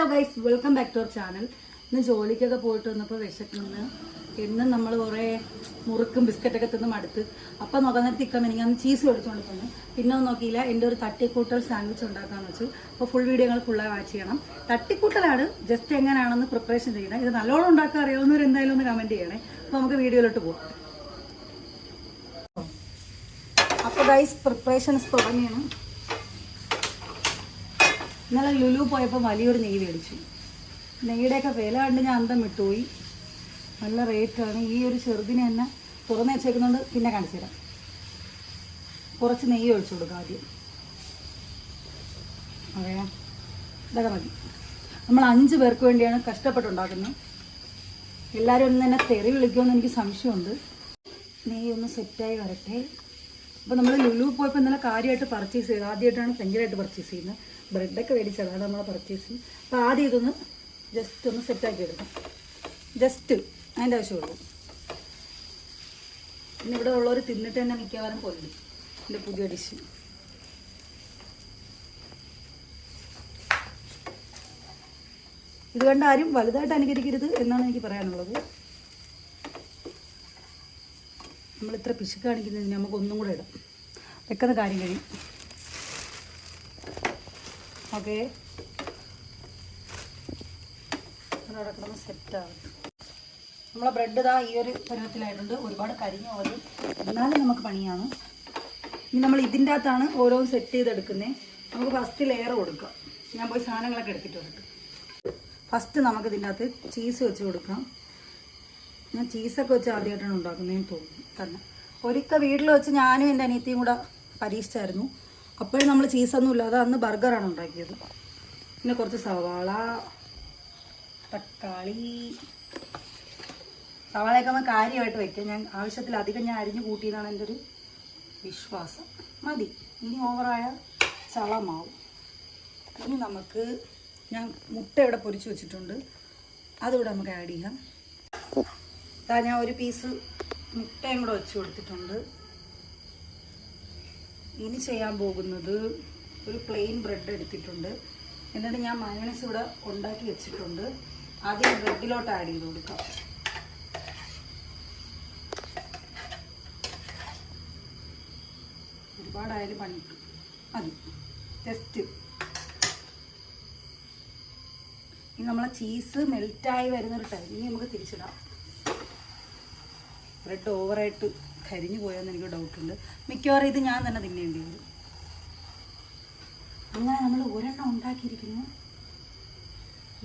Hello guys welcome back to our channel ഇന്ന് ജോലിക്കൊക്കെ പോയിട്ട് വന്നപ്പോൾ വിശക്കുന്നു. എന്നും നമ്മൾ കുറേ മുറുക്കും ബിസ്ക്കറ്റൊക്കെ തിന്ന് മടുത്ത്. അപ്പം നോക്കാൻ നേരത്തെ ഇക്കാൻ എനിക്ക് അന്ന് ചീസ് മേടിച്ചുകൊണ്ട് തന്നു പിന്നെ ഒന്നും നോക്കിയില്ല. എന്റെ ഒരു തട്ടിക്കൂട്ടൽ സാൻഡ്വിച്ച് ഉണ്ടാക്കാന്ന് വെച്ചു. അപ്പോൾ ഫുൾ വീഡിയോ നിങ്ങൾ ഫുള്ളായി വാച്ച് ചെയ്യണം. തട്ടിക്കൂട്ടലാണ്. ജസ്റ്റ് എങ്ങനെയാണെന്ന് പ്രിപ്പറേഷൻ ചെയ്യുന്നത് ഇത് നല്ലോണം ഉണ്ടാക്കാൻ അറിയാവുന്നവർ എന്തായാലും ഒന്ന് കമന്റ് ചെയ്യണേ. അപ്പോൾ നമുക്ക് വീഡിയോയിലോട്ട് പോവാം. അപ്പോൾ ഗൈസ് പ്രിപ്പറേഷൻസ് തുടങ്ങിയാണ്. ഇന്നലെ ലുലു പോയപ്പോൾ വലിയൊരു നെയ്യ് മേടിച്ചു. നെയ്യുടെയൊക്കെ വില കണ്ട് ഞാൻ അന്തം വിട്ടുപോയി. നല്ല റേറ്റാണ് ഈ ഒരു ചെറുതിനെ തന്നെ തുറന്നു വെച്ചേക്കുന്നുണ്ട് പിന്നെ കാണിച്ചു തരാം. കുറച്ച് നെയ്യ് ഒഴിച്ചു കൊടുക്കുക ആദ്യം. അതെ ഇതൊക്കെ മതി. നമ്മൾ അഞ്ച് പേർക്ക് വേണ്ടിയാണ് കഷ്ടപ്പെട്ടുണ്ടാക്കുന്നത്. എല്ലാവരും ഒന്ന് തന്നെ തെറി വിളിക്കുമെന്ന് എനിക്ക് സംശയമുണ്ട്. നെയ്യ് ഒന്ന് സെറ്റായി വരട്ടെ. അപ്പോൾ നമ്മൾ ലുലു പോയപ്പോൾ ഇന്നലെ കാര്യമായിട്ട് പർച്ചേസ് ചെയ്തു ആദ്യമായിട്ടാണ് ഭയങ്കരമായിട്ട് പർച്ചേസ് ചെയ്യുന്നത്. ബ്രെഡൊക്കെ മേടിച്ചതാണ് നമ്മളെ പർച്ചേസ് അപ്പം ആദ്യം ഇതൊന്ന് ജസ്റ്റ് ഒന്ന് സെറ്റാക്കി എടുക്കാം. ജസ്റ്റ് അതിന്റെ ആവശ്യമുള്ളൂ. പിന്നെ ഇവിടെ ഉള്ളവർ തിന്നിട്ട് തന്നെ മിക്കവാറും കൊല്ലും എന്റെ പുതിയ ഡിഷ് ഇത് കണ്ട് ആരും വലുതായിട്ട് അനുകരിക്കരുത് എന്നാണ് എനിക്ക് പറയാനുള്ളത്. നമ്മൾ ഇത്ര നമുക്കൊന്നും കൂടെ ഇടാം. വെക്കുന്ന കാര്യം കഴിയും. ഓക്കെ. അവിടെ കിടന്ന് സെറ്റാവും നമ്മളെ ബ്രെഡ് ഇതാ ഈ ഒരു പരുവത്തിലായിട്ടുണ്ട്. ഒരുപാട് കരിഞ്ഞ പോലെ എന്നാലും നമുക്ക് പണിയാണ്. ഇനി നമ്മൾ ഇതിന്റെ അകത്താണ് ഓരോന്ന് സെറ്റ് ചെയ്തെടുക്കുന്നത് നമുക്ക് ഫസ്റ്റ് ലെയർ കൊടുക്കാം. ഞാൻ പോയി സാധനങ്ങളൊക്കെ എടുത്തിട്ട് വരട്ടെ. ഫസ്റ്റ് നമുക്ക് ഇതിന്റെ അകത്ത് ചീസ് വെച്ച് കൊടുക്കാം. ഞാൻ ചീസൊക്കെ വെച്ച് ആദ്യമായിട്ടാണ് ഉണ്ടാക്കുന്നതെന്ന് തോന്നുന്നു. തന്നെ. ഒരിക്കൽ വീട്ടിൽ വെച്ച് ഞാനും എന്റെ അനിയത്തിയും കൂടെ പരീക്ഷിച്ചായിരുന്നു. അപ്പോഴും നമ്മൾ ചീസൊന്നും ഇല്ലാതെ അന്ന് ബർഗറാണ് ഉണ്ടാക്കിയത്. പിന്നെ കുറച്ച് സവാള തക്കാളി. സവാളയൊക്കെ നമ്മൾ കാര്യമായിട്ട് വയ്ക്കുക ഞാൻ ആവശ്യത്തിലധികം ഞാൻ അരിഞ്ഞു കൂട്ടിയതാണ് എന്റെ ഒരു വിശ്വാസം. മതി. ഇനി ഓവറായ ചളമാവും. ഇനി നമുക്ക് ഞാൻ മുട്ട ഇവിടെ പൊരിച്ച് വെച്ചിട്ടുണ്ട്. അതുകൂടെ നമുക്ക് ആഡ് ചെയ്യാം. ഞാൻ ഒരു പീസ് മുട്ടയും കൂടെ വെച്ച് കൊടുത്തിട്ടുണ്ട്. ഇനി ചെയ്യാൻ പോകുന്നത് ഒരു പ്ലെയിൻ ബ്രെഡ് എടുത്തിട്ടുണ്ട്. എന്നിട്ട് ഞാൻ മയോണൈസ് ഇവിടെ ഉണ്ടാക്കി വെച്ചിട്ടുണ്ട്. ആദ്യം ബ്രെഡിലോട്ട് ആഡ് ചെയ്ത് കൊടുക്കാം. ഒരുപാടായാലും പണി കിട്ടും. മതി. ജസ്റ്റ് ഇനി നമ്മളെ ചീസ് മെൽറ്റായി വരുന്നൊരു ടൈം ഇനി നമുക്ക് തിരിച്ചിടാം. ബ്രെഡ് ഓവറായിട്ട് കരിഞ്ഞു പോയോന്ന് എനിക്ക് ഡൗട്ടുണ്ട് മിക്കവാറും ഇത് ഞാൻ തന്നെ തിന്നേണ്ടി വരും. അങ്ങനെ നമ്മൾ ഒരെണ്ണം ഉണ്ടാക്കിയിരിക്കുന്നു.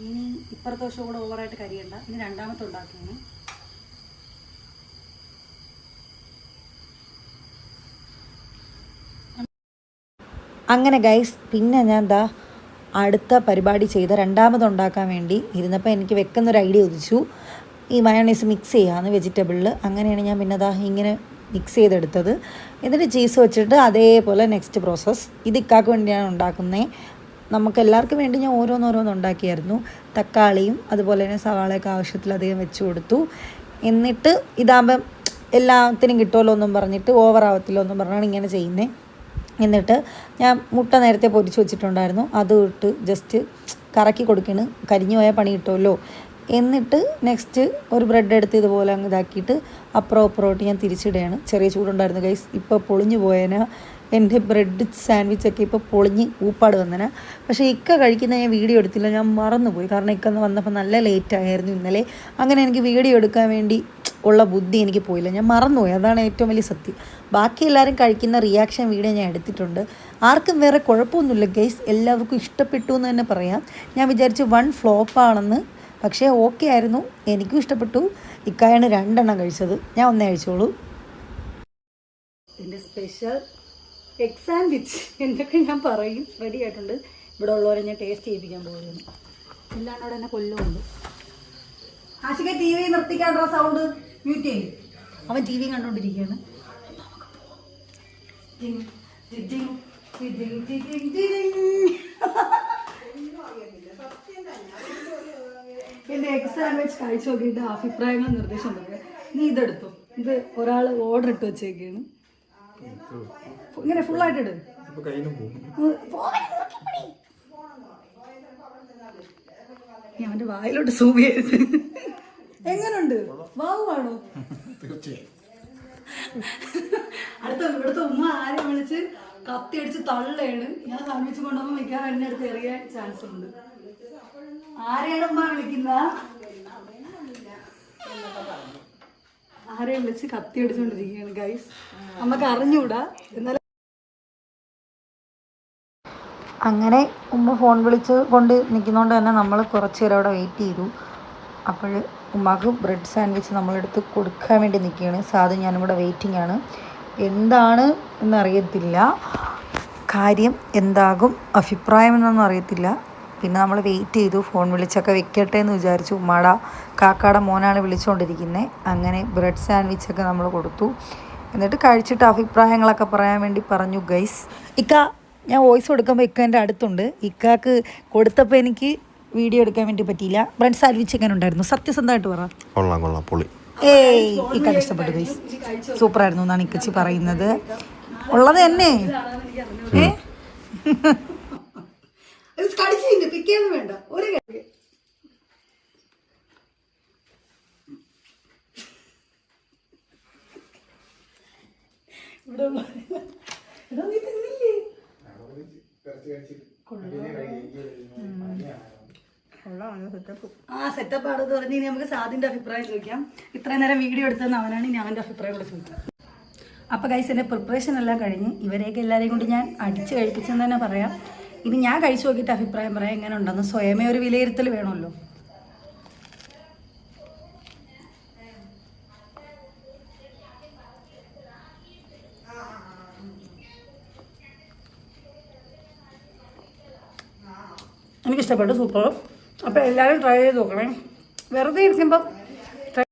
ഇനി ഇപ്പുറത്തെ വശം കൂടെ ഓവറായിട്ട് കരിയണ്ട. ഇനി രണ്ടാമത്തെ ഉണ്ടാക്കിയാണ് അങ്ങനെ ഗൈസ് പിന്നെ ഞാൻ എന്താ അടുത്ത പരിപാടി ചെയ്ത രണ്ടാമത് ഉണ്ടാക്കാൻ വേണ്ടി ഇരുന്നപ്പോൾ എനിക്ക് വെക്കുന്നൊരു ഐഡിയ ഉദിച്ചു. ഈ മയോണൈസ് മിക്സ് ചെയ്യാമെന്ന് വെജിറ്റബിളിൽ അങ്ങനെയാണ് ഞാൻ പിന്നെ ദാ ഇങ്ങനെ മിക്സ് ചെയ്തെടുത്തത്. എന്നിട്ട് ചീസ് വെച്ചിട്ട് അതേപോലെ നെക്സ്റ്റ് പ്രോസസ്സ് ഇത് ഇക്കാക്ക് വേണ്ടിയാണ് ഉണ്ടാക്കുന്നത് നമുക്ക് എല്ലാവർക്കും വേണ്ടി ഞാൻ ഓരോന്നോരോന്ന് ഉണ്ടാക്കിയായിരുന്നു. തക്കാളിയും അതുപോലെ തന്നെ സവാളയൊക്കെ ആവശ്യത്തിലധികം വെച്ച് കൊടുത്തു. എന്നിട്ട് ഇതാകുമ്പം എല്ലാത്തിനും കിട്ടുമല്ലോ ഒന്നും പറഞ്ഞിട്ട് ഓവർ ആവത്തില്ലോ ഒന്നും പറഞ്ഞാണ് ഇങ്ങനെ ചെയ്യുന്നത് എന്നിട്ട് ഞാൻ മുട്ട നേരത്തെ പൊരിച്ച് വെച്ചിട്ടുണ്ടായിരുന്നു. അത് ഇട്ട് ജസ്റ്റ് കറക്കി കൊടുക്കണ്. കരിഞ്ഞു പോയാൽ പണി കിട്ടുമല്ലോ. എന്നിട്ട് നെക്സ്റ്റ് ഒരു ബ്രെഡ് എടുത്ത് ഇതുപോലെ അങ്ങ് ഇതാക്കിയിട്ട് അപ്പുറം അപ്പുറമായിട്ട് ഞാൻ തിരിച്ചിടുകയാണ്. ചെറിയ ചൂടുണ്ടായിരുന്നു ഗൈസ് ഇപ്പോൾ പൊളിഞ്ഞു പോയേന. എന്റെ ബ്രെഡ് സാൻഡ്വിച്ചൊക്കെ ഇപ്പോൾ പൊളിഞ്ഞ് ഊപ്പാട് വന്നന. പക്ഷേ ഇക്ക കഴിക്കുന്ന ഞാൻ വീഡിയോ എടുത്തില്ല. ഞാൻ മറന്നുപോയി. കാരണം ഇക്ക വന്നപ്പോൾ നല്ല ലേറ്റ് ആയിരുന്നു ഇന്നലെ. അങ്ങനെ എനിക്ക് വീഡിയോ എടുക്കാൻ വേണ്ടി ഉള്ള ബുദ്ധി എനിക്ക് പോയില്ല. ഞാൻ മറന്നുപോയി. അതാണ് ഏറ്റവും വലിയ സത്യം. ബാക്കി എല്ലാവരും കഴിക്കുന്ന റിയാക്ഷൻ വീഡിയോ ഞാൻ എടുത്തിട്ടുണ്ട്. ആർക്കും വേറെ കുഴപ്പമൊന്നുമില്ല ഗൈസ് എല്ലാവർക്കും ഇഷ്ടപ്പെട്ടു എന്ന് തന്നെ പറയാം. ഞാൻ വിചാരിച്ചു വൺ ഫ്ലോപ്പാണെന്ന് പക്ഷേ ഓക്കെ ആയിരുന്നു. എനിക്കും ഇഷ്ടപ്പെട്ടു. ഇക്കായാണ് രണ്ടെണ്ണം കഴിച്ചത്. ഞാൻ ഒന്നേ കഴിച്ചോളൂ. എന്റെ സ്പെഷ്യൽ എഗ് സാൻഡ്വിച്ച് എന്തൊക്കെ ഞാൻ പറയും. റെഡി ആയിട്ടുണ്ട്. ഇവിടെ ഉള്ളവരെ ഞാൻ ടേസ്റ്റ് ചെയ്യിപ്പിക്കാൻ പോകുന്നു. എല്ലാം അവിടെ എന്നെ കൊല്ലുമുണ്ട് ആശിക ടി വി നിർത്തിക്കാണ്ടോ സൗണ്ട് മ്യൂട്ട് ചെയ്യും. അവൻ ടി വി കണ്ടുകൊണ്ടിരിക്കുകയാണ് സത്യം തന്നെ. എന്റെ എഗ് സാൻഡ്വിച്ച് കഴിച്ചു നോക്കിയിട്ട് അഭിപ്രായങ്ങൾ നിർദ്ദേശം പറയുക നീ ഇതെടുത്തു. ഇത് ഒരാൾ ഓർഡർ ഇട്ട് വെച്ചേക്കാണ്. ഇങ്ങനെ ഫുള്ളായിട്ട് ഇട്. ഞാൻ അവന്റെ വായിലോട്ട് സൂം ചെയ്ത് എങ്ങനുണ്ട്? വാവുവാണോ? തീർച്ചയായും. അടുത്ത ഇവിടുത്തെ ഉമ്മ ആരെ വിളിച്ച് കത്തി അടിച്ച് തള്ളയാണ്. ഞാൻ സമീപിച്ചു കൊണ്ടുപോകുമ്പോൾ മിക്കവാറും എന്നെ അടുത്ത് എറിയാൻ ചാൻസ് ഉണ്ട്. ആരെയാണ് ഉമ്മ വിളിക്കുന്ന? ആരെയും വിളിച്ച് കത്തി അടിച്ചുകൊണ്ടിരിക്കുകയാണ് ഗൈസ് നമുക്ക് അറിഞ്ഞൂടാ. എന്നാലും അങ്ങനെ ഉമ്മ ഫോൺ വിളിച്ച് കൊണ്ട് നിൽക്കുന്നതുകൊണ്ട് തന്നെ നമ്മൾ കുറച്ച് നേരം അവിടെ വെയിറ്റ് ചെയ്തു. അപ്പോൾ ഉമ്മാക്ക് ബ്രെഡ് സാൻഡ്വിച്ച് നമ്മളെടുത്ത് കൊടുക്കാൻ വേണ്ടി നിൽക്കുകയാണ് സാധനം ഞാനിവിടെ വെയിറ്റിംഗ് ആണ്. എന്താണ് എന്നറിയത്തില്ല. കാര്യം എന്താകും? അഭിപ്രായം എന്നൊന്നും അറിയത്തില്ല. പിന്നെ നമ്മൾ വെയിറ്റ് ചെയ്തു ഫോൺ വിളിച്ചൊക്കെ വെക്കട്ടെ എന്ന് വിചാരിച്ചു. ഉമ്മാട കാക്കാടെ മോനാണ് വിളിച്ചുകൊണ്ടിരിക്കുന്നത് അങ്ങനെ ബ്രെഡ് സാൻഡ്വിച്ചൊക്കെ നമ്മൾ കൊടുത്തു. എന്നിട്ട് കഴിച്ചിട്ട് അഭിപ്രായങ്ങളൊക്കെ പറയാൻ വേണ്ടി പറഞ്ഞു ഗൈസ് ഇക്ക ഞാൻ വോയിസ് കൊടുക്കുമ്പോൾ ഇക്ക എന്റെ അടുത്തുണ്ട്. ഇക്കാക്ക് കൊടുത്തപ്പോൾ എനിക്ക് വീഡിയോ എടുക്കാൻ വേണ്ടി പറ്റിയില്ല. ബ്രെഡ് സാൻഡ്വിച്ച് എങ്ങനെ ഉണ്ടായിരുന്നു? സത്യസന്ധമായിട്ട് പറ. കൊള്ളാം കൊള്ളാം പൊളി. ഏയ് ഇക്കാക്ക് ഇഷ്ടപ്പെട്ടു ഗൈസ് സൂപ്പറായിരുന്നു എന്നാണ് ഇക്കച്ചി പറയുന്നത്. ഉള്ളത് തന്നെ ഏ? കടിച്ചില്ല പിക്കേന്ന് വേണ്ട. ഒരു കഴി ഇവിടെ നീ തിന്നില്ലേ? ആ സെറ്റപ്പ് ആണെന്ന് പറഞ്ഞ് ഇനി നമുക്ക് സാദിന്റെ അഭിപ്രായം ചോദിക്കാം. ഇത്രയും നേരം വീഡിയോ എടുത്തതെന്ന് അവനാണ് ഇനി അവന്റെ അഭിപ്രായം കൂടെ ചോദിക്കാം. അപ്പോൾ ഗൈസ് എന്റെ പ്രിപ്പറേഷൻ എല്ലാം കഴിഞ്ഞ് ഇവരെയൊക്കെ എല്ലാവരെയും കൊണ്ട് ഞാൻ അടിച്ച് കഴിപ്പിച്ചെന്ന് തന്നെ പറയാം. ഇനി ഞാൻ കഴിച്ചു നോക്കിയിട്ട് അഭിപ്രായം പറയാം എങ്ങനെ ഉണ്ടെന്ന് സ്വയമേ ഒരു വിലയിരുത്തൽ വേണമല്ലോ. എനിക്കിഷ്ടപ്പെട്ടു സൂപ്പർ. അപ്പോൾ എല്ലാവരും ട്രൈ ചെയ്ത് നോക്കണേ. വെറുതെ ഇരിക്കുമ്പം